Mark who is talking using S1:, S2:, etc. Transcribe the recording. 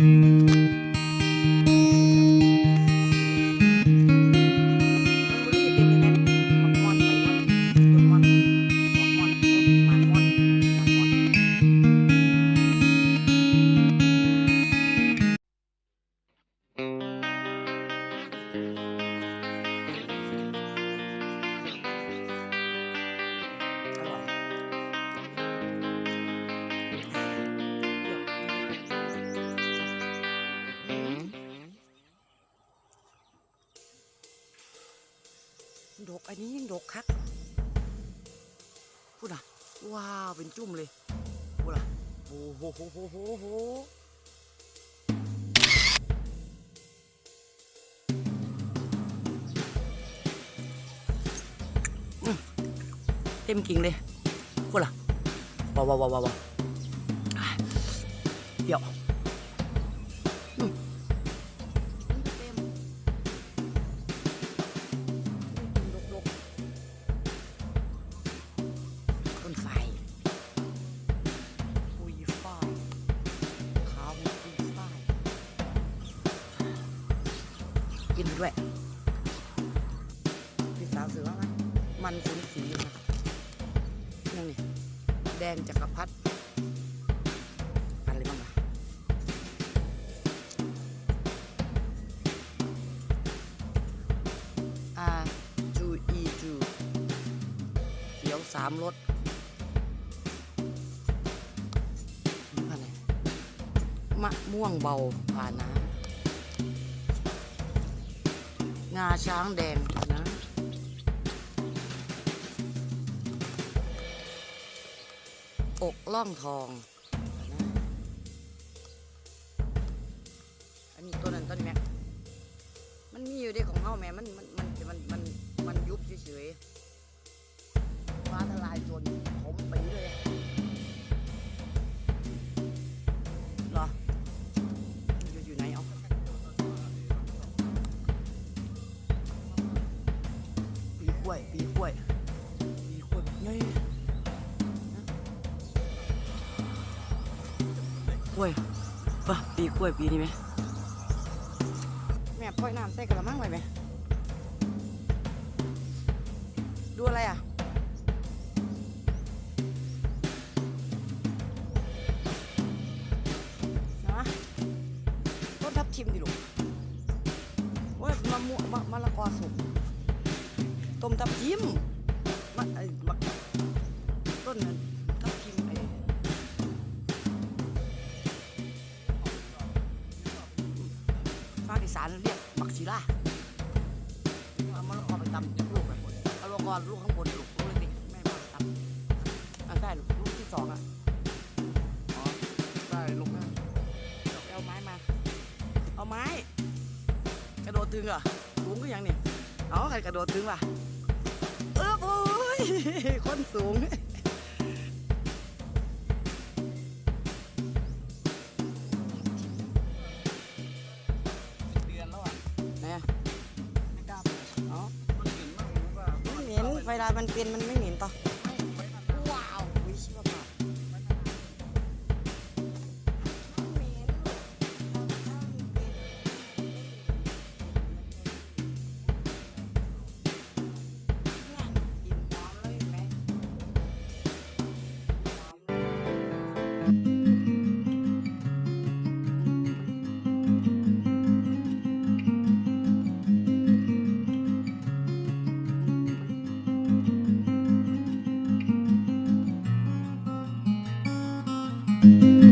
S1: Mm-hmm. ดกอันนี้ยิ่งดกคักพูดอะว้าวเป็นจุ่มเลยพูดอะโอ้โหโหโหโหโหเต็มกิ่งเลยพูดอะว้าวว้าวว้าววาวเดี๋ยว ด้วยพี่สาวสื่อว่ามันมันสีสีนะครับนั่นนี่แดงจักรพรรดิอะไรบ้างล่ะอาจูอีจูเขียวสามรสนี่พันธุ์อะไรมะม่วงเบาผ่าน้ำ งาช้างแดงนะอกล่องทองอันนี้ตัวนั้นต้นแม็กมันมีอยู่ในของเฮาแม่มันมันมันมันมันมันยุบเฉยๆฟ้าทลายจนผมไปเลย วยปีกล้วยปีกล้วยเฮ้ยกล้วยปะปีกล้วยปีนี้ไหมแม่ปล่อยน้ำใส่กระมังไว้ไหมดูอะไรอะนะต้นทับทิมดิลูกโอ้ยมะม่วงมะมะละกอสุก ต้มทับทิมมะไอ้มะต้นนั้นทับทิมไอ้ภาคอีสานเรียกบักศิลาเอามะละกอไปตำลูกไปเอามะละกอลูกข้างบนลูกลูกเล็กๆแม่มาตำอะได้ลูกลูกที่สองอะอ๋อได้ลูกแม่ไปเอาไม้มา เอาไม้กระโดดตึงเหรอสูงก็ยังนี่ เอาใครกระโดดตึงวะเออโอ้ยคนสูง
S2: เดือนแล้วอะ
S1: นะ
S2: ไม่กล้าเปิด
S1: เอา
S2: มันกลิ่นมากเลยว่า
S1: ไม่เหม็นไฟลายมันเป็นมันไม่เหม็นต่อ you